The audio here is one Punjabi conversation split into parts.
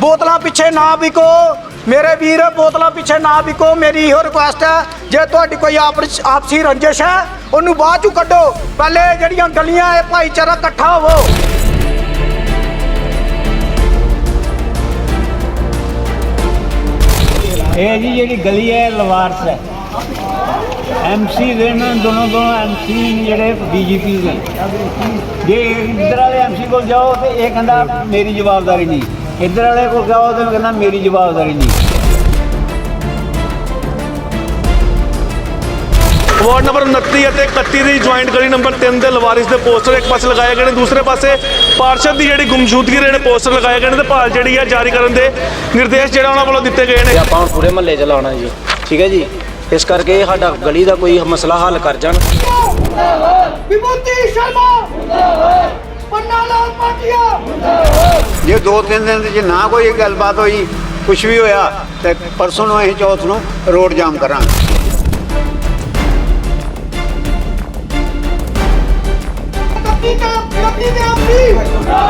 ਬੋਤਲਾਂ ਪਿੱਛੇ ਨਾ ਵਿਕੋ। ਮੇਰੇ ਵੀਰ, ਬੋਤਲਾਂ ਪਿੱਛੇ ਨਾ ਵਿਕੋ। ਮੇਰੀ ਇਹੋ ਰਿਕੁਐਸਟ ਹੈ, ਜੇ ਤੁਹਾਡੀ ਕੋਈ ਆਪਸੀ ਰੰਜਿਸ਼ ਹੈ, ਉਹਨੂੰ ਬਾਅਦ ਚੋਂ ਕੱਢੋ। ਪਹਿਲੇ ਜਿਹੜੀਆਂ ਗਲੀਆਂ ਇਹ ਭਾਈਚਾਰਾ ਇਕੱਠਾ ਹੋਵੋ। ਇਹ ਜੀ ਜਿਹੜੀ ਗਲੀ ਹੈ, ਲਵਾਰਸ ਹੈ। ਐਮਸੀ ਦੇ ਨਾ ਦੋਨੋਂ ਦੋਨੋਂ ਐਮਸੀ ਜਿਹੜੇ ਬੀਜੇਪੀ ਦੇ ਜੇ ਇੱਧਰ ਵਾਲੇ ਐਮਸੀ ਕੋਲ ਜਾਓ, ਤੇ ਇਹ ਕਹਿੰਦਾ, ਮੇਰੀ ਜਵਾਬਦਾਰੀ ਨਹੀਂ। ਇੱਧਰ ਵਾਲੇ ਕੋਲ ਜਾਓ ਤੇ ਉਹ ਕਹਿੰਦਾ ਮੇਰੀ ਜਵਾਬਦਾਰੀ ਨਹੀਂ। ਵਾਰਡ ਨੰਬਰ 29 ਅਤੇ 31 ਦੀ ਜੁਆਇੰਟ ਗਲੀ ਨੰਬਰ 3 ਦੇ ਲਵਾਰਿਸ ਦੇ ਪੋਸਟਰ ਇੱਕ ਪਾਸੇ ਲਗਾਏ ਗਏ ਨੇ ਦੂਸਰੇ ਪਾਸੇ ਪਾਰਸ਼ਦ ਦੀ ਜਿਹੜੀ ਗੁੰਮਸ਼ੁਦਗੀ ਦੇ ਜਿਹੜੇ ਪੋਸਟਰ ਲਗਾਏ ਗਏ ਨੇ ਤੇ ਭਾਲ ਜਿਹੜੀ ਆ ਜਾਰੀ ਕਰਨ ਦੇ ਨਿਰਦੇਸ਼ ਜਿਹੜਾ ਉਹਨਾਂ ਵੱਲੋਂ ਦਿੱਤੇ ਗਏ ਨੇ। ਆਪਾਂ ਹੁਣ ਪੂਰੇ ਮਹੱਲੇ 'ਚ ਲਾਉਣਾ ਜੀ। ਠੀਕ ਹੈ ਜੀ? ਇਸ ਕਰਕੇ ਸਾਡਾ ਗਲੀ ਦਾ ਕੋਈ ਮਸਲਾ ਹੱਲ ਕਰ ਜਾਣ। ਵਿਭੂਤੀ ਸ਼ਰਮਾ! ਜੇ ਦੋ ਤਿੰਨ ਦਿਨ ਦੇ ਚ ਨਾ ਕੋਈ ਗੱਲਬਾਤ ਹੋਈ ਕੁਝ ਵੀ ਹੋਇਆ, ਤੇ ਪਰਸੋਂ ਨੂੰ ਅਸੀਂ ਚੌਥ ਨੂੰ ਰੋਡ ਜਾਮ ਕਰਾਂਗੇ। ਕੱਤੀ ਦਾ ਕੱਤੀ ਦੇ ਆਪੀ ਆ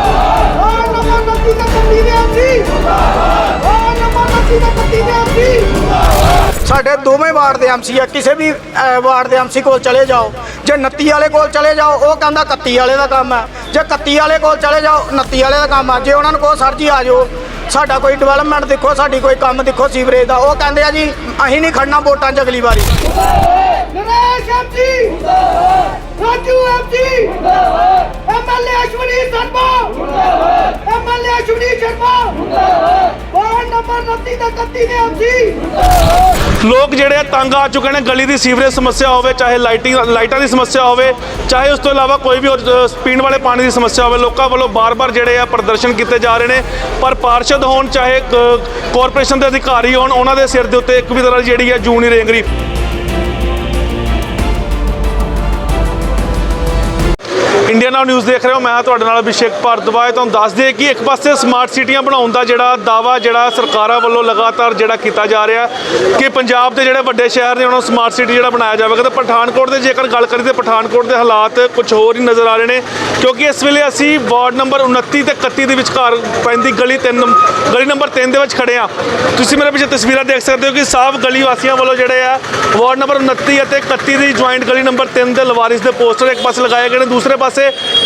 ਨੰਬਰ ਕੱਤੀ ਦਾ ਕੱਤੀ ਦੇ ਆਪੀ ਆ ਨੰਬਰ ਕੱਤੀ ਦਾ ਕੱਤੀ ਦੇ ਆਪੀ ਸਾਡੇ ਦੋਵੇਂ ਵਾਰਡ ਦੇ ਐਮਸੀ ਆ ਕਿਸੇ ਵੀ ਅਹ, ਵਾਰਡ ਦੇ ਐਮਸੀ ਕੋਲ ਚਲੇ ਜਾਓ। ਜੇ 29 ਵਾਲੇ ਕੋਲ ਚਲੇ ਜਾਓ ਉਹ ਕਹਿੰਦਾ 31 ਵਾਲੇ ਦਾ ਕੰਮ ਹੈ। ਜੇ 31 ਵਾਲੇ ਕੋਲ ਚਲੇ ਜਾਓ 29 ਵਾਲੇ ਦਾ ਕੰਮ ਹੈ। ਜੇ ਉਹਨਾਂ ਨੂੰ ਕਹੋ ਸਰ ਜੀ ਆ ਜਾਓ। ਸਾਡਾ ਕੋਈ ਡਿਵੈਲਪਮੈਂਟ ਦੇਖੋ ਸਾਡੀ ਕੋਈ ਕੰਮ ਦੇਖੋ ਸੀਵਰੇਜ ਦਾ। ਉਹ ਕਹਿੰਦੇ ਆ ਜੀ ਅਸੀਂ ਨਹੀਂ ਖੜਨਾ ਵੋਟਾਂ 'ਚ ਅਗਲੀ ਵਾਰੀ। Naresh MG Raju MG MLA Ashwani Sharma MLA Ashwani Sharma ward number 29 ਦਾ 31 ਦੇ ਐਮਜੀ ਲੋਕ ਜਿਹੜੇ ਆ ਤੰਗ ਆ ਚੁੱਕੇ ਨੇ ਗਲੀ ਦੀ ਸੀਵਰੇਜ ਸਮੱਸਿਆ ਹੋਵੇ ਚਾਹੇ ਲਾਈਟਿੰਗ ਲਾਈਟਾਂ ਦੀ ਸਮੱਸਿਆ ਹੋਵੇ ਚਾਹੇ ਉਸ ਤੋਂ ਇਲਾਵਾ ਕੋਈ ਵੀ ਹੋਰ, ਪੀਣ ਵਾਲੇ ਪਾਣੀ ਦੀ ਸਮੱਸਿਆ ਹੋਵੇ ਲੋਕਾਂ ਵੱਲੋਂ ਬਾਰ-ਬਾਰ ਜਿਹੜੇ ਆ ਪ੍ਰਦਰਸ਼ਨ ਕੀਤੇ ਜਾ ਰਹੇ ਨੇ। ਪਰ ਪਾਰਸ਼ਦ ਹੋਣ ਚਾਹੇ ਕ- ਕਾਰਪੋਰੇਸ਼ਨ ਦੇ ਅਧਿਕਾਰੀ ਹੋਣ ਉਹਨਾਂ ਦੇ ਸਿਰ ਦੇ ਉੱਤੇ ਇੱਕ ਵੀ ਤਰ੍ਹਾਂ ਦੀ ਜਿਹੜੀ ਹੈ ਜੂਨੀ ਰੇਂਗਰੀ। ਇੰਡੀਆ ਨਾਓ ਨਿਊਜ਼ ਦੇਖ ਰਹੇ ਹੋ। ਮੈਂ ਤੁਹਾਡੇ ਨਾਲ ਅਭਿਸ਼ੇਕ ਭਾਰਦਵਾਜ। ਤੁਹਾਨੂੰ ਦੱਸ ਦਈਏ ਕਿ ਇੱਕ ਪਾਸੇ ਸਮਾਰਟ ਸਿਟੀਆਂ ਬਣਾਉਣ ਦਾ ਜਿਹੜਾ ਦਾਵਾ ਜਿਹੜਾ ਸਰਕਾਰਾਂ ਵੱਲੋਂ ਲਗਾਤਾਰ ਜਿਹੜਾ ਕੀਤਾ ਜਾ ਰਿਹਾ ਕਿ ਪੰਜਾਬ ਦੇ ਜਿਹੜੇ ਵੱਡੇ ਸ਼ਹਿਰ ਨੇ, ਉਹਨਾਂ ਨੂੰ ਸਮਾਰਟ ਸਿਟੀ ਜਿਹੜਾ ਬਣਾਇਆ ਜਾਵੇਗਾ। ਤੇ ਪਠਾਨਕੋਟ ਦੇ ਜੇਕਰ ਗੱਲ ਕਰੀਏ ਤੇ ਪਠਾਨਕੋਟ ਦੇ ਹਾਲਾਤ ਕੁਝ ਹੋਰ ਹੀ ਨਜ਼ਰ ਆ ਰਹੇ ਨੇ, ਕਿਉਂਕਿ ਇਸ ਵੇਲੇ ਅਸੀਂ ਵਾਰਡ ਨੰਬਰ 29 ਤੇ 31 ਦੇ ਵਿਚਕਾਰ ਪੈਂਦੀ ਗਲੀ 3 ਗਲੀ ਨੰਬਰ 3 ਦੇ ਵਿੱਚ ਖੜੇ ਆ ਤੁਸੀਂ ਮੇਰੇ ਪਿੱਛੇ ਤਸਵੀਰਾਂ ਦੇਖ ਸਕਦੇ ਹੋ ਕਿ ਸਾਫ਼ ਗਲੀ ਵਾਸੀਆਂ ਵੱਲੋਂ ਜਿਹੜੇ ਆ, ਵਾਰਡ ਨੰਬਰ 29 ਅਤੇ 31 ਦੀ ਜੁਆਇੰਟ ਗਲੀ ਨੰਬਰ 3 ਦੇ ਲਵਾਰਿਸ ਦੇ ਪੋਸਟਰ ਇੱਕ ਪਾਸੇ ਲਗਾਏ ਗਏ ਨੇ, ਦੂਸਰੇ ਪਾਸੇ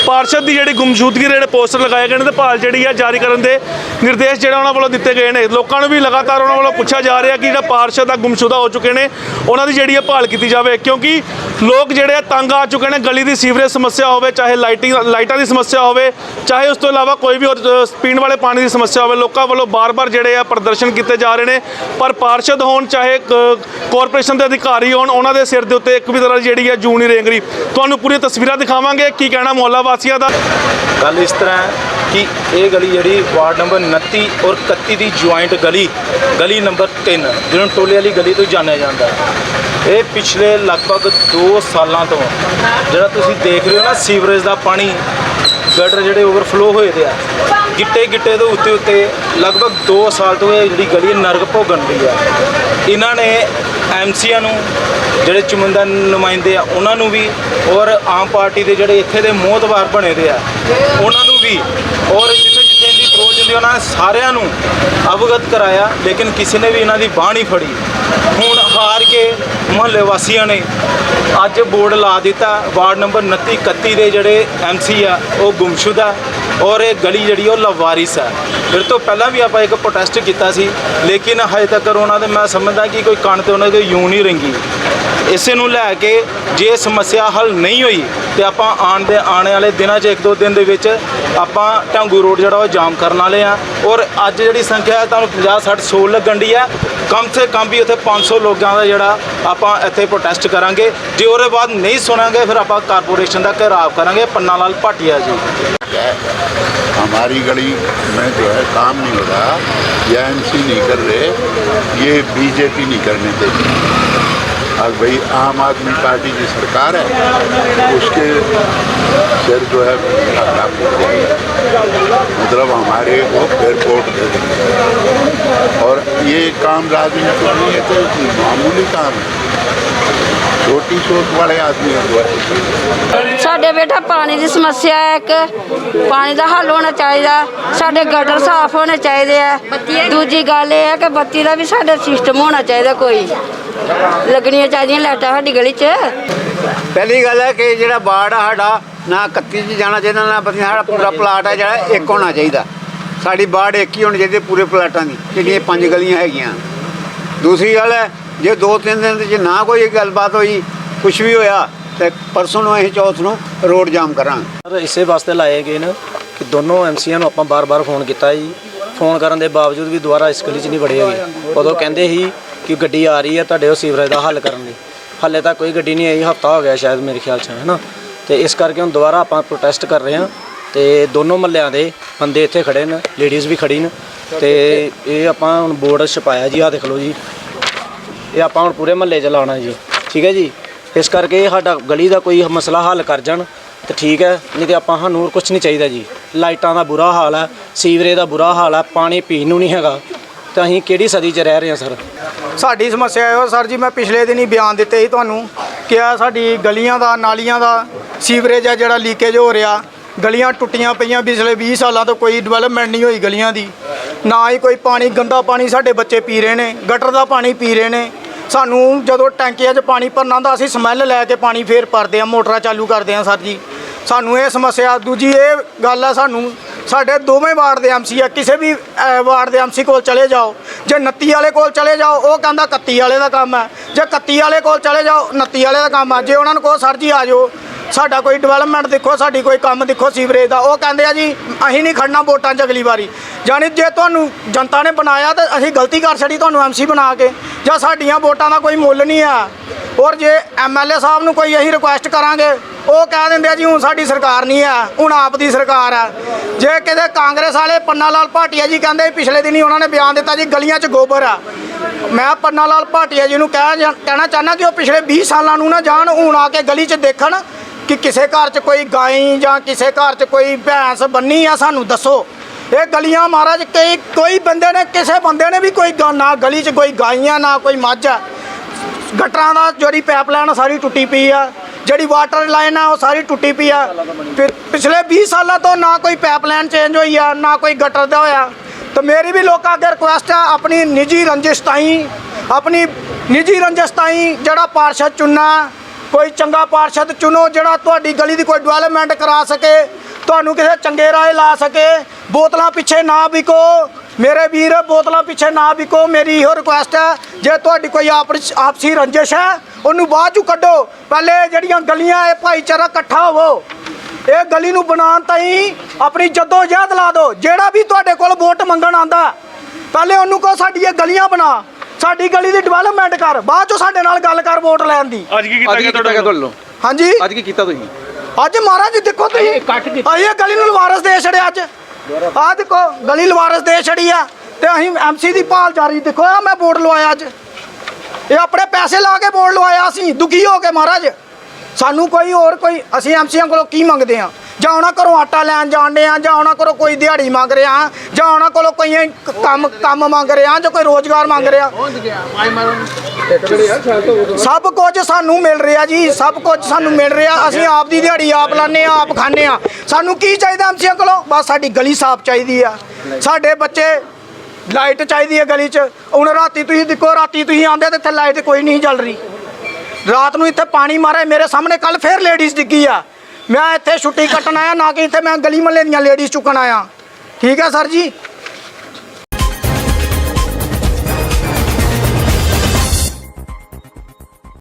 ਪਾਰਸ਼ਦ ਦੀ ਜਿਹੜੀ ਗੁੰਮਸ਼ੁਦਗੀ ਦੇ ਜਿਹੜੇ ਪੋਸਟਰ ਲਗਾਏ ਗਏ ਨੇ ਤੇ ਭਾਲ ਜਿਹੜੀ ਹੈ ਜਾਰੀ ਕਰਨ ਦੇ ਨਿਰਦੇਸ਼ ਜਿਹੜਾ ਉਹਨਾਂ ਵੱਲੋਂ ਦਿੱਤੇ ਗਏ ਨੇ। ਲੋਕਾਂ ਨੂੰ ਵੀ ਲਗਾਤਾਰ ਉਹਨਾਂ ਵੱਲੋਂ ਪੁੱਛਿਆ ਜਾ ਰਿਹਾ ਕਿ ਜਿਹੜਾ ਪਾਰਸ਼ਦ ਆ ਗੁੰਮਸ਼ੁਦਾ ਹੋ ਚੁੱਕੇ ਨੇ ਉਹਨਾਂ ਦੀ ਜਿਹੜੀ ਹੈ ਭਾਲ ਕੀਤੀ ਜਾਵੇ। ਕਿਉਂਕਿ ਲੋਕ ਜਿਹੜੇ ਆ ਤੰਗ ਆ ਚੁੱਕੇ ਨੇ ਗਲੀ ਦੀ ਸੀਵਰੇਜ ਸਮੱਸਿਆ ਹੋਵੇ ਚਾਹੇ ਲਾਈਟਿੰਗ ਲਾਈਟਾਂ ਦੀ ਸਮੱਸਿਆ ਹੋਵੇ ਚਾਹੇ ਉਸ ਤੋਂ ਇਲਾਵਾ ਕੋਈ ਵੀ ਹੋਰ, ਪੀਣ ਵਾਲੇ ਪਾਣੀ ਦੀ ਸਮੱਸਿਆ ਹੋਵੇ ਲੋਕਾਂ ਵੱਲੋਂ ਬਾਰ-ਬਾਰ ਜਿਹੜੇ ਆ ਪ੍ਰਦਰਸ਼ਨ ਕੀਤੇ ਜਾ ਰਹੇ ਨੇ। ਪਰ ਪਾਰਸ਼ਦ ਹੋਣ ਚਾਹੇ ਕਾਰਪੋਰੇਸ਼ਨ ਦੇ ਅਧਿਕਾਰੀ ਹੋਣ ਉਹਨਾਂ ਦੇ ਸਿਰ ਦੇ ਉੱਤੇ ਇੱਕ ਵੀ ਤਰ੍ਹਾਂ ਦੀ ਜਿਹੜੀ ਹੈ ਜੂੰ ਨਹੀਂ ਰੇਂਗ ਰਹੀ ਤੁਹਾਨੂੰ ਪੂਰੀਆਂ ਤਸਵੀਰਾਂ ਦਿਖਾਵਾਂਗੇ ਕੀ ਕਹਿਣਾ ਮੁਹੱਲਾ ਵਾਸੀਆਂ ਦਾ? ਗੱਲ ਇਸ ਤਰ੍ਹਾਂ ਹੈ ਕਿ ਇਹ ਗਲੀ ਜਿਹੜੀ ਵਾਰਡ ਨੰਬਰ 29 ਔਰ 31 ਦੀ ਜੁਆਇੰਟ ਗਲੀ ਗਲੀ ਨੰਬਰ 3 ਜਿਹਨੂੰ ਟੋਲੇ ਵਾਲੀ ਗਲੀ ਤੋਂ ਜਾਣਿਆ ਜਾਂਦਾ ਇਹ ਪਿਛਲੇ ਲਗਭਗ 2 ਸਾਲਾਂ ਤੋਂ ਜਿਹੜਾ ਤੁਸੀਂ ਦੇਖ ਰਹੇ ਹੋ ਨਾ ਸੀਵਰੇਜ ਦਾ ਪਾਣੀ, ਗਟਰ ਜਿਹੜੇ ਓਵਰਫਲੋ ਹੋਏ ਦੇ ਆ ਗਿੱਟੇ ਗਿੱਟੇ ਦੇ ਉੱਤੇ ਉੱਤੇ ਲਗਭਗ 2 ਸਾਲ ਤੋਂ ਇਹ ਜਿਹੜੀ ਗਲੀ ਨਰਕ ਭੋਗਣ ਦੀ ਆ ਇਹਨਾਂ ਨੇ ਐਮਸੀਆਂ ਨੂੰ ਜਿਹੜੇ ਚੁਣੰਦਾ ਨੁਮਾਇੰਦੇ ਆ, ਉਹਨਾਂ ਨੂੰ ਵੀ ਔਰ ਆਮ ਪਾਰਟੀ ਦੇ ਜਿਹੜੇ ਇੱਥੇ ਦੇ ਮੋਹਤਬਾਰ ਬਣੇ ਦੇ ਆ, ਉਹਨਾਂ ਨੂੰ ਵੀ ਔਰ ਜਿੱਥੇ ਜਿੱਥੇ ਇਹਦੀ ਅਪਰੋਚ ਹੁੰਦੀ, ਉਹਨਾਂ ਨੇ ਸਾਰਿਆਂ ਨੂੰ ਅਵਗਤ ਕਰਾਇਆ, ਲੇਕਿਨ ਕਿਸੇ ਨੇ ਵੀ ਇਹਨਾਂ ਦੀ ਬਾਹ ਨਹੀਂ ਫੜੀ। ਹੁਣ ਹਾਰ ਕੇ ਮੁਹੱਲੇ ਵਾਸੀਆਂ ਨੇ ਅੱਜ ਬੋਰਡ ਲਾ ਦਿੱਤਾ। ਵਾਰਡ ਨੰਬਰ 29 31 ਦੇ ਜਿਹੜੇ ਐਮਸੀ ਆ, ਉਹ ਗੁੰਮਸ਼ੁਦਾ ਔਰ ਇਹ ਗਲੀ ਜਿਹੜੀ ਉਹ ਲਵਾਰਿਸ ਹੈ ਫਿਰ ਤੋਂ ਪਹਿਲਾਂ ਵੀ ਆਪਾਂ ਇੱਕ ਪ੍ਰੋਟੈਸਟ ਕੀਤਾ ਸੀ, ਲੇਕਿਨ ਹਜੇ ਤੱਕ ਉਹਨਾਂ ਦੇ ਮੈਂ ਸਮਝਦਾ ਕਿ ਕੋਈ ਕੰਨ ਤੇ ਉਹਨਾਂ ਦੇ ਯੂੰ ਨਹੀਂ ਰੰਗੀ। ਇਸੇ ਨੂੰ ਲੈ ਕੇ ਜੇ ਸਮੱਸਿਆ ਹੱਲ ਨਹੀਂ ਹੋਈ ਤੇ ਆਪਾਂ ਆਉਣ ਦੇ ਆਉਣ ਵਾਲੇ ਦਿਨਾਂ 'ਚ ਇੱਕ ਦੋ ਦਿਨ ਦੇ ਵਿੱਚ ਆਪਾਂ ਢਾਂਗੂ ਰੋਡ ਜਿਹੜਾ ਉਹ ਜਾਮ ਕਰਨ ਵਾਲੇ ਆ ਔਰ ਅੱਜ ਜਿਹੜੀ ਸੰਖਿਆ ਹੈ ਤੁਹਾਨੂੰ 50 60 100 ਲੱਗਣ ਦੀ ਹੈ ਕਮ ਸੇ ਕਮ ਵੀ ਉੱਥੇ 500 ਲੋਕਾਂ ਦਾ ਜਿਹੜਾ ਆਪਾਂ ਇੱਥੇ ਪ੍ਰੋਟੈਸਟ ਕਰਾਂਗੇ ਜੇ ਉਹਦੇ ਬਾਅਦ ਨਹੀਂ ਸੁਣਾਂਗੇ ਫਿਰ ਆਪਾਂ ਕਾਰਪੋਰੇਸ਼ਨ ਦਾ ਘੇਰਾਵ ਕਰਾਂਗੇ ਪੰਨਾ ਲਾਲ ਭਾਟੀਆ ਜੀ हमारी गली में जो है काम नहीं हो रहा ये एमसी नहीं कर रहे ये बीजेपी नहीं करने देगी और भाई आम आदमी पार्टी की सरकार है, उसके सिर जो है मतलब हमारे को एयरपोर्ट दे देंगे और ये काम राजनीति नहीं है तो मामूली काम है। ਰੋਟੀ ਸ਼ੋਕ ਵਾਲੇ ਆਦਮੀ ਹੋ ਸਾਡੇ ਬੇਟਾ ਪਾਣੀ ਦੀ ਸਮੱਸਿਆ ਹੈ ਇੱਕ। ਪਾਣੀ ਦਾ ਹੱਲ ਹੋਣਾ ਚਾਹੀਦਾ। ਸਾਡੇ ਗਟਰ ਸਾਫ਼ ਹੋਣੇ ਚਾਹੀਦੇ ਆ। ਦੂਜੀ ਗੱਲ ਇਹ ਹੈ ਕਿ ਬੱਤੀ ਦਾ ਵੀ ਸਾਡਾ ਸਿਸਟਮ ਹੋਣਾ ਚਾਹੀਦਾ ਕੋਈ। ਲੱਗਣੀਆਂ ਚਾਹੀਦੀਆਂ ਲਾਈਟਾਂ ਸਾਡੀ ਗਲੀ 'ਚ। ਪਹਿਲੀ ਗੱਲ ਹੈ ਕਿ ਜਿਹੜਾ ਬਾੜ ਆ ਸਾਡਾ ਨਾ 31 'ਚ ਜਾਣਾ ਚਾਹੀਦਾ ਨਾ ਬੱਤੀ ਸਾਡਾ ਪੂਰਾ ਪਲਾਟ ਹੈ ਜਿਹੜਾ ਇੱਕ ਹੋਣਾ ਚਾਹੀਦਾ। ਸਾਡੀ ਬਾੜ ਇੱਕ ਹੀ ਹੋਣੀ ਚਾਹੀਦੀ ਪੂਰੇ ਪਲਾਟਾਂ ਦੀ ਜਿਹੜੀਆਂ ਪੰਜ ਗਲੀਆਂ ਹੈਗੀਆਂ। ਦੂਸਰੀ ਗੱਲ ਹੈ ਜੇ ਦੋ ਤਿੰਨ ਦਿਨ ਦੇ ਚ ਨਾ ਕੋਈ ਗੱਲਬਾਤ ਹੋਈ ਕੁਝ ਵੀ ਹੋਇਆ, ਤੇ ਪਰਸੋਂ ਨੂੰ ਅਸੀਂ ਚੌਥ ਨੂੰ ਰੋਡ ਜਾਮ ਕਰਾਂਗੇ। ਸਰ, ਇਸੇ ਵਾਸਤੇ ਲਾਏ ਗਏ ਨੇ ਕਿ ਦੋਨੋਂ ਐਮਸੀਆਂ ਨੂੰ ਆਪਾਂ ਬਾਰ-ਬਾਰ ਫੋਨ ਕੀਤਾ ਜੀ। ਫੋਨ ਕਰਨ ਦੇ ਬਾਵਜੂਦ ਵੀ ਦੁਬਾਰਾ ਇਸ ਗਲੀ 'ਚ ਨਹੀਂ ਵੜੇ ਹੈਗੇ। ਉਦੋਂ ਕਹਿੰਦੇ ਸੀ ਕਿ ਗੱਡੀ ਆ ਰਹੀ ਹੈ, ਤੁਹਾਡੇ ਉਹ ਸੀਵਰੇਜ ਦਾ ਹੱਲ ਕਰਨ ਲਈ। ਹਾਲੇ ਤੱਕ ਕੋਈ ਗੱਡੀ ਨਹੀਂ ਆਈ, ਹਫਤਾ ਹੋ ਗਿਆ ਸ਼ਾਇਦ ਮੇਰੇ ਖਿਆਲ 'ਚ, ਹੈ ਨਾ? ਤੇ ਇਸ ਕਰਕੇ ਹੁਣ ਦੁਬਾਰਾ ਆਪਾਂ ਪ੍ਰੋਟੈਸਟ ਕਰ ਰਹੇ ਹਾਂ। ਤੇ ਦੋਨੋਂ ਮੱਲਿਆਂ ਦੇ ਬੰਦੇ ਇੱਥੇ ਖੜੇ ਨੇ ਲੇਡੀਜ਼ ਵੀ ਖੜੀ ਨੇ। ਤੇ ਇਹ ਆਪਾਂ ਹੁਣ ਬੋਰਡ ਛਪਾਇਆ ਜੀ, ਆਹ ਦੇਖ ਲਓ ਜੀ। ਇਹ ਆਪਾਂ ਹੁਣ ਪੂਰੇ ਮਹੱਲੇ 'ਚ ਲਾਉਣਾ ਜੀ। ਠੀਕ ਹੈ ਜੀ? ਇਸ ਕਰਕੇ ਸਾਡਾ ਗਲੀ ਦਾ ਕੋਈ ਮਸਲਾ ਹੱਲ ਕਰ ਜਾਣ, ਤੇ ਠੀਕ ਹੈ, ਨਹੀਂ ਤੇ ਆਪਾਂ ਸਾਨੂੰ ਹੋਰ ਕੁਝ ਨਹੀਂ ਚਾਹੀਦਾ ਜੀ। ਲਾਈਟਾਂ ਦਾ ਬੁਰਾ ਹਾਲ ਹੈ, ਸੀਵਰੇਜ ਦਾ ਬੁਰਾ ਹਾਲ ਹੈ, ਪਾਣੀ ਪੀਣ ਨੂੰ ਨਹੀਂ ਹੈਗਾ। ਤਾਂ ਅਸੀਂ ਕਿਹੜੀ ਸਦੀ 'ਚ ਰਹਿ ਰਹੇ ਹਾਂ, ਸਰ? ਸਾਡੀ ਸਮੱਸਿਆ ਇਹੋ ਸਰ ਜੀ, ਮੈਂ ਪਿਛਲੇ ਦਿਨ ਹੀ ਬਿਆਨ ਦਿੱਤੇ ਸੀ ਤੁਹਾਨੂੰ ਕਿ ਆ ਸਾਡੀ ਗਲੀਆਂ ਦਾ, ਨਾਲੀਆਂ ਦਾ ਸੀਵਰੇਜ ਆ ਜਿਹੜਾ ਲੀਕੇਜ ਹੋ ਰਿਹਾ। ਗਲੀਆਂ ਟੁੱਟੀਆਂ ਪਈਆਂ, ਪਿਛਲੇ 20 ਸਾਲਾਂ ਤੋਂ ਕੋਈ ਡਿਵੈਲਪਮੈਂਟ ਨਹੀਂ ਹੋਈ ਗਲੀਆਂ ਦੀ। ਨਾ ਹੀ ਕੋਈ ਪਾਣੀ, ਗੰਦਾ ਪਾਣੀ ਸਾਡੇ ਬੱਚੇ ਪੀ ਰਹੇ ਨੇ ਗਟਰ ਦਾ ਪਾਣੀ ਪੀ ਰਹੇ ਨੇ। ਸਾਨੂੰ ਜਦੋਂ ਟੈਂਕੀਆਂ 'ਚ ਪਾਣੀ ਭਰਨਾ ਹੁੰਦਾ, ਅਸੀਂ ਸਮੈਲ ਲੈ ਕੇ ਪਾਣੀ ਫੇਰ ਭਰਦੇ ਆ ਮੋਟਰਾਂ ਚਾਲੂ ਕਰਦੇ ਆ ਸਰ ਜੀ। ਸਾਨੂੰ ਇਹ ਸਮੱਸਿਆ, ਦੂਜੀ ਇਹ ਗੱਲ ਆ ਸਾਨੂੰ, ਸਾਡੇ ਦੋਵੇਂ ਵਾਰਡ ਦੇ ਐਮਸੀ ਆ, ਕਿਸੇ ਵੀ ਵਾਰਡ ਦੇ ਐਮਸੀ ਕੋਲ ਚਲੇ ਜਾਓ। ਜੇ 29 ਵਾਲੇ ਕੋਲ ਚਲੇ ਜਾਓ, ਉਹ ਕਹਿੰਦਾ 31 ਵਾਲੇ ਦਾ ਕੰਮ ਹੈ। ਜੇ 31 ਵਾਲੇ ਕੋਲ ਚਲੇ ਜਾਓ 29 ਵਾਲੇ ਦਾ ਕੰਮ ਆ ਜੇ ਉਹਨਾਂ ਨੂੰ ਕਹੋ, ਸਰ ਜੀ, ਆ ਜਾਓ। ਸਾਡਾ ਕੋਈ ਡਿਵੈਲਪਮੈਂਟ ਦੇਖੋ, ਸਾਡੀ ਕੋਈ ਕੰਮ ਦੇਖੋ ਸੀਵਰੇਜ ਦਾ। ਉਹ ਕਹਿੰਦੇ ਆ ਜੀ, ਅਸੀਂ ਨਹੀਂ ਖੜਨਾ ਵੋਟਾਂ 'ਚ ਅਗਲੀ ਵਾਰੀ। ਜਾਣੀ ਜੇ ਤੁਹਾਨੂੰ ਜਨਤਾ ਨੇ ਬਣਾਇਆ ਤਾਂ ਅਸੀਂ ਗਲਤੀ ਕਰ ਛੜੀ ਤੁਹਾਨੂੰ ਐਮਸੀ ਬਣਾ ਕੇ। ਜਾਂ ਸਾਡੀਆਂ ਵੋਟਾਂ ਦਾ ਕੋਈ ਮੁੱਲ ਨਹੀਂ ਆ। ਔਰ ਜੇ ਐਮਐਲਏ ਸਾਹਿਬ ਨੂੰ ਕੋਈ ਅਸੀਂ ਰਿਕੁਐਸਟ ਕਰਾਂਗੇ, ਉਹ ਕਹਿ ਦਿੰਦੇ ਆ ਜੀ, ਹੁਣ ਸਾਡੀ ਸਰਕਾਰ ਨਹੀਂ ਆ, ਹੁਣ ਆਪ ਦੀ ਸਰਕਾਰ ਆ। ਜੇ ਕਿਤੇ ਕਾਂਗਰਸ ਵਾਲੇ ਪੰਨਾ ਲਾਲ ਭਾਟੀਆ ਜੀ ਕਹਿੰਦੇ ਪਿਛਲੇ ਦਿਨੀ ਉਹਨਾਂ ਨੇ ਬਿਆਨ ਦਿੱਤਾ ਜੀ, ਗਲੀਆਂ 'ਚ ਗੋਬਰ ਆ। ਮੈਂ ਪੰਨਾ ਲਾਲ ਭਾਟੀਆ ਜੀ ਨੂੰ ਕਹਿ ਜਾ- ਕਹਿਣਾ ਚਾਹੁੰਦਾ ਕਿ ਉਹ ਪਿਛਲੇ 20 ਸਾਲਾਂ ਨੂੰ ਨਾ ਜਾਣ, ਹੁਣ ਆ ਕੇ ਗਲੀ 'ਚ ਦੇਖਣ ਕਿ ਕਿਸੇ ਘਰ 'ਚ ਕੋਈ ਗਾਈ ਜਾਂ ਕਿਸੇ ਘਰ 'ਚ ਕੋਈ ਭੈਂਸ ਬੰਨੀ ਆ ਸਾਨੂੰ ਦੱਸੋ। ਇਹ ਗਲੀਆਂ ਮਹਾਰਾਜ, ਕਈ, ਕੋਈ ਬੰਦੇ ਨੇ, ਕਿਸੇ ਬੰਦੇ ਨੇ ਵੀ ਕੋਈ ਗਾ- ਨਾ ਗਲੀ 'ਚ ਕੋਈ ਗਾਈਆਂ, ਨਾ ਕੋਈ ਮੱਝ ਆ। ਗਟਰਾਂ ਦਾ ਜਿਹੜੀ ਪਾਈਪਲਾਈਨ ਆ, ਸਾਰੀ ਟੁੱਟੀ ਪਈ ਆ। ਜਿਹੜੀ ਵਾਟਰ ਲਾਈਨ ਆ, ਉਹ ਸਾਰੀ ਟੁੱਟੀ ਪਈ ਆ। ਫਿਰ ਪਿਛਲੇ 20 ਸਾਲਾਂ ਤੋਂ ਨਾ ਕੋਈ ਪਾਈਪਲਾਈਨ ਚੇਂਜ ਹੋਈ ਆ, ਨਾ ਕੋਈ ਗਟਰ ਦਾ ਹੋਇਆ। ਤਾਂ ਮੇਰੀ ਵੀ ਲੋਕਾਂ ਅੱਗੇ ਰਿਕੁਐਸਟ ਆ, ਆਪਣੀ ਨਿੱਜੀ ਰੰਜਿਸ਼ ਤਾਈਂ, ਆਪਣੀ ਨਿੱਜੀ ਰੰਜਿਸ਼ ਤਾਈਂ ਜਿਹੜਾ ਪਾਰਸ਼ਦ ਚੁਣਨਾ ਕੋਈ ਚੰਗਾ ਪਾਰਸ਼ਦ ਚੁਣੋ ਜਿਹੜਾ ਤੁਹਾਡੀ ਗਲੀ ਦੀ ਕੋਈ ਡਿਵੈਲਪਮੈਂਟ ਕਰਾ ਸਕੇ, ਤੁਹਾਨੂੰ ਕਿਸੇ ਚੰਗੇ ਰਾਏ ਲਾ ਸਕੇ। ਬੋਤਲਾਂ ਪਿੱਛੇ ਨਾ ਵਿਕੋ। ਮੇਰੇ ਵੀਰ, ਬੋਤਲਾਂ ਪਿੱਛੇ ਨਾ ਵਿਕੋ। ਮੇਰੀ ਇਹੋ ਰਿਕੁਐਸਟ ਹੈ, ਜੇ ਤੁਹਾਡੀ ਕੋਈ ਆਪਸੀ ਰੰਜਿਸ਼ ਹੈ, ਉਹਨੂੰ ਬਾਅਦ ਚੋਂ ਕੱਢੋ। ਪਹਿਲੇ ਜਿਹੜੀਆਂ ਗਲੀਆਂ ਇਹ ਭਾਈਚਾਰਾ ਇਕੱਠਾ ਹੋਵੋ, ਇਹ ਗਲੀ ਨੂੰ ਬਣਾਉਣ ਤਾਈਂ ਆਪਣੀ ਜੱਦੋ ਜਹਿਦ ਲਾ ਦਿਓ। ਜਿਹੜਾ ਵੀ ਤੁਹਾਡੇ ਕੋਲ ਵੋਟ ਮੰਗਣ ਆਂਦਾ ਪਹਿਲੇ ਉਹਨੂੰ ਕਹੋ ਸਾਡੀ ਇਹ ਗਲੀਆਂ ਬਣਾ ਸਾਡੀ ਗਲੀ ਦੀ ਡਿਵੈਲਪਮੈਂਟ ਕਰ ਬਾਅਦ ਚੋਂ ਸਾਡੇ ਨਾਲ ਗੱਲ ਕਰ ਵੋਟ ਲੈਣ ਦੀ। ਅੱਜ ਕੀ ਕੀਤਾ ਗਿਆ ਤੁਹਾਡੇ ਵੱਲੋਂ? ਹਾਂਜੀ। ਅੱਜ ਕੀ ਕੀਤਾ ਤੁਸੀਂ? ਅੱਜ ਮਹਾਰਾਜ ਦੇਖੋ ਤੁਸੀਂ ਅਸੀਂ ਇਹ ਗਲੀ ਨੂੰ ਲਵਾਰਸ ਦੇ ਛੜਿਆ ਅੱਜ। ਆਹ ਦੇਖੋ ਗਲੀ ਲਵਾਰਸ ਦੇ ਛੜੀ ਆ ਤੇ ਅਸੀਂ ਐਮਸੀ ਦੀ ਭਾਲ ਜਾਰੀ ਦੇਖੋ ਆ ਮੈਂ ਬੋਰਡ ਲਵਾਇਆ ਅੱਜ। ਇਹ ਆਪਣੇ ਪੈਸੇ ਲਾ ਕੇ ਬੋਰਡ ਲਵਾਇਆ ਅਸੀਂ ਦੁਖੀ ਹੋ ਕੇ ਮਹਾਰਾਜ। ਸਾਨੂੰ ਕੋਈ ਹੋਰ ਕੋਈ ਅਸੀਂ ਐਮਸੀਆਂ ਕੋਲੋਂ ਕੀ ਮੰਗਦੇ ਆ ਜਾਂ ਉਹਨਾਂ ਘਰੋਂ ਆਟਾ ਲੈਣ ਜਾਣਦੇ ਆ ਜਾਂ ਉਹਨਾਂ ਕੋਲੋਂ ਕੋਈ ਦਿਹਾੜੀ ਮੰਗ ਰਿਹਾ ਜਾਂ ਉਹਨਾਂ ਕੋਲੋਂ ਕੋਈ ਕੰਮ ਕੰਮ ਮੰਗ ਰਿਹਾ ਜਾਂ ਕੋਈ ਰੋਜ਼ਗਾਰ ਮੰਗ ਰਿਹਾ ਸਭ ਕੁਝ ਸਾਨੂੰ ਮਿਲ ਰਿਹਾ ਜੀ ਸਭ ਕੁਝ ਸਾਨੂੰ ਮਿਲ ਰਿਹਾ ਅਸੀਂ ਆਪ ਦੀ ਦਿਹਾੜੀ ਆਪ ਲਾਣੇ ਆ ਆਪ ਖਾਣੇ ਆ ਸਾਨੂੰ ਕੀ ਚਾਹੀਦਾ ਐਮਸੀਆਂ ਕੋਲੋਂ? ਬਸ ਸਾਡੀ ਗਲੀ ਸਾਫ਼ ਚਾਹੀਦੀ ਆ। ਸਾਡੇ ਬੱਚੇ ਲਾਈਟ ਚਾਹੀਦੀ ਹੈ ਗਲੀ 'ਚ। ਹੁਣ ਰਾਤੀ ਤੁਸੀਂ ਦੇਖੋ ਰਾਤੀ ਤੁਸੀਂ ਆਂਦੇ ਤੇ ਇੱਥੇ ਲਾਈਟ ਕੋਈ ਨਹੀਂ ਚੱਲ ਰਹੀ। ਰਾਤ ਨੂੰ ਇੱਥੇ ਪਾਣੀ ਮਾਰੇ ਮੇਰੇ ਸਾਹਮਣੇ ਕੱਲ ਫੇਰ ਲੇਡੀਜ਼ ਡਿੱਗੀ ਆ। ਮੈਂ ਇੱਥੇ ਛੁੱਟੀ ਕੱਟਣ ਆਇਆ, ਨਾ ਕਿ ਇੱਥੇ ਮੈਂ ਗਲੀ ਮੱਲੇ ਦੀਆਂ ਲੇਡੀਜ਼ ਚੁੱਕਣ ਆਇਆ। ਠੀਕ ਹੈ ਸਰ ਜੀ?